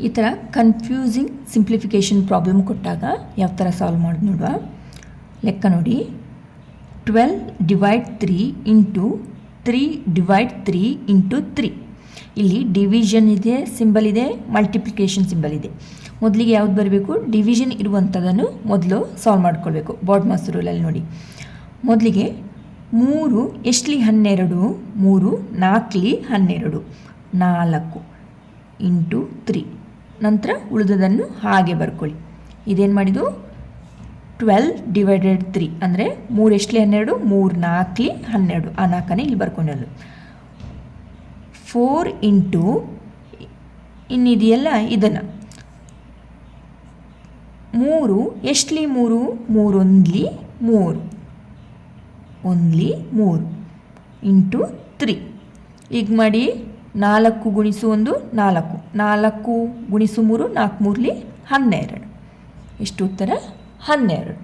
ಈ ಥರ confusing simplification problem ಕೊಟ್ಟಾಗ ಯಾವ ಥರ ಸಾಲ್ವ್ ಮಾಡೋದು ನೋಡುವ. ಲೆಕ್ಕ ನೋಡಿ. Twelve divide three into three divide three into three ಇಲ್ಲಿ ಡಿವಿಷನ್ ಇದೆ ಸಿಂಬಲ್ ಇದೆ ಮಲ್ಟಿಪ್ಲಿಕೇಶನ್ ಸಿಂಬಲ್ ಇದೆ. ಮೊದಲಿಗೆ ಯಾವ್ದು ಬರಬೇಕು? ಡಿವಿಷನ್ ಇರುವಂಥದ್ದನ್ನು ಮೊದಲು ಸಾಲ್ವ್ ಮಾಡ್ಕೊಳ್ಬೇಕು. ಬಾಡ್ ಮಾಸ್ ರೂಲಲ್ಲಿ ನೋಡಿ. ಮೊದಲಿಗೆ ಮೂರು, ಎಷ್ಟಲಿ ಹನ್ನೆರಡು? ಮೂರು, ನಾಲ್ಕಲಿ ಹನ್ನೆರಡು. ನಾಲ್ಕು ಇಂಟು ತ್ರೀ ನಂತರ ಉಳಿದದನ್ನು ಹಾಗೆ ಬರ್ಕೊಳ್ಳಿ. ಇದೇನು ಮಾಡಿದ್ದು? ಟ್ವೆಲ್ ಡಿವೈಡೆಡ್ ತ್ರೀ ಅಂದರೆ ಮೂರು ಎಷ್ಟಲಿ? ಹನ್ನೆರಡು, ಮೂರು ನಾಲ್ಕಲಿ? ಹನ್ನೆರಡು. ಆ ನಾಲ್ಕನೇ ಇಲ್ಲಿ ಬರ್ಕೊಂಡಿರೋದು. ಫೋರ್ ಇಂಟು ಇನ್ನಿದೆಯಲ್ಲ, ಇದನ್ನು. ಮೂರು ಎಷ್ಟಲಿ ಮೂರು? ಮೂರೊಂದ್ಲಿ ಮೂರು. ಒಂದ್ಲಿ ಮೂರು ಇಂಟು ತ್ರೀ. ಈಗ ಮಾಡಿ. ನಾಲ್ಕು ಗುಣಿಸು ಒಂದು ನಾಲ್ಕು. ನಾಲ್ಕು ಗುಣಿಸು ಮೂರು ನಾಲ್ಕು ಮೂರಲಿ ಹನ್ನೆರಡು. ಇಷ್ಟು ಉತ್ತರ? ಹನ್ನೆರಡು.